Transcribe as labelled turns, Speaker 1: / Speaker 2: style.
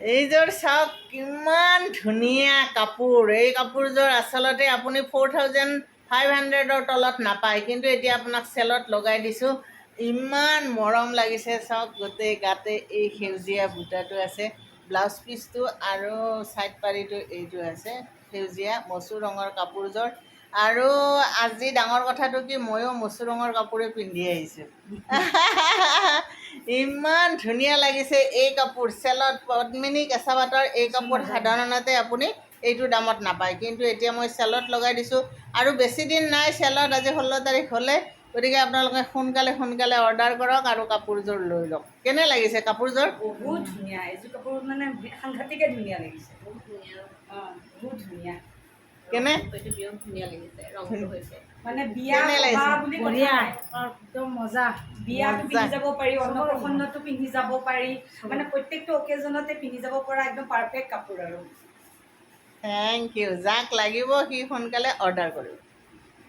Speaker 1: এইযোৰ চাওক কিমান ধুনীয়া কাপোৰ। এই কাপোৰযোৰ আচলতে আপুনি ফ'ৰ থাউজেণ্ড ফাইভ হাণ্ড্ৰেডৰ তলত নাপায়। কিন্তু এতিয়া আপোনাক চেলত লগাই দিছোঁ। ইমান মৰম লাগিছে চাওক গোটেই গাতে। এই সেউজীয়া বুটাটো আছে ব্লাউজ পিচটো আৰু ছাইড পাৰিটো এইটো আছে। সেউজীয়া মচুৰ ৰঙৰ কাপোৰযোৰ আৰু আজি ডাঙৰ কথাটো কি ময়ো মচুৰ ৰঙৰ কাপোৰে পিন্ধি আহিছোঁ। ইমান ধুনীয়া লাগিছে এই কাপোৰ চেলত পদ্মিনী কেঁচা পাতৰ এই কাপোৰ সাধাৰণতে আপুনি এইটো দামত নাপায়। কিন্তু এতিয়া মই চেলত লগাই দিছোঁ আৰু বেছি দিন নাই চেলত আজি ষোল্ল তাৰিখ হ'লে গতিকে আপোনালোকে সোনকালে সোনকালে অৰ্ডাৰ কৰক আৰু কাপোৰযোৰ লৈ লওক। কেনে লাগিছে কাপোৰযোৰ?
Speaker 2: বহুত ধুনীয়া এইযোৰ কাপোৰ মানে সাংঘাতিকে ধুনীয়া লাগিছে।
Speaker 3: বহুত ধুনীয়া।
Speaker 2: অঁ বহুত ধুনীয়া।
Speaker 1: কেনে?
Speaker 2: মানে বিয়া
Speaker 4: বঢ়িয়া। একদম মজা।
Speaker 2: বিয়াতো পিন্ধি যাব পাৰি অন্নপ্ৰসন্নতো পিন্ধি যাব পাৰি। মানে প্ৰত্যেকটো অকেজনতে পিন্ধি যাব পৰা একদম পাৰফেক্ট কাপোৰ আৰু।
Speaker 1: থেংক ইউ যাক লাগিব সি সোনকালে অৰ্ডাৰ কৰিব।